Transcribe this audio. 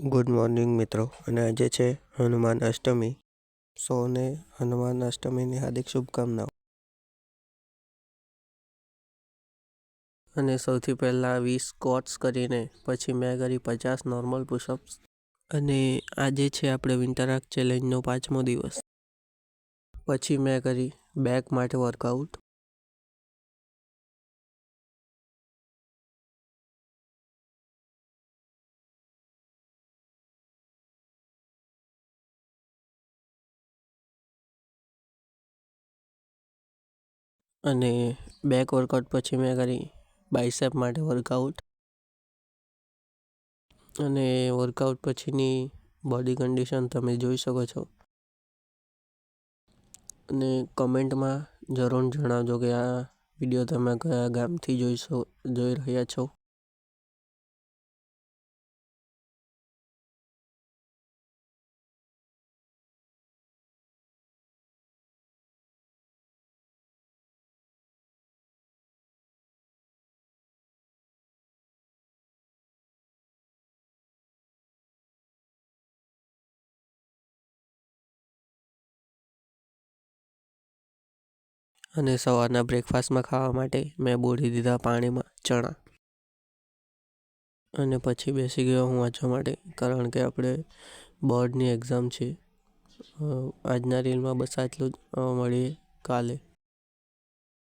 Good morning મિત્રો. અને આજે છે હનુમાન અષ્ટમી. સૌને હનુમાન અષ્ટમીની હાર્દિક શુભકામનાઓ. અને સૌથી પહેલાં વીસ સ્કોટ્સ કરીને પછી મેં કરી પચાસ નોર્મલ પુશઅપ્સ અને આજે છે આપણે વિન્ટરાક ચેલેન્જનો પાંચમો દિવસ. પછી મેં કરી બેક માટે વર્કઆઉટ અને બેક વર્કઆઉટ પછી મેં કરી બાયસેપ માટે વર્કઆઉટ અને વર્કઆઉટ પછીની બોડી કન્ડિશન તમે જોઈ શકો છો. અને કમેન્ટમાં જરૂર જણાવજો કે આ વીડિયો તમે કયા ગામથી જોઈશો, જોઈ રહ્યા છો. અને સવારના બ્રેકફાસ્ટમાં ખાવા માટે મેં બોળી દીધા પાણીમાં ચણા. અને પછી બેસી ગયો હું વાંચવા માટે, કારણ કે આપણે બોર્ડની એક્ઝામ છે. આજના રીલમાં બસ આટલું જ. મળીએ કાલે.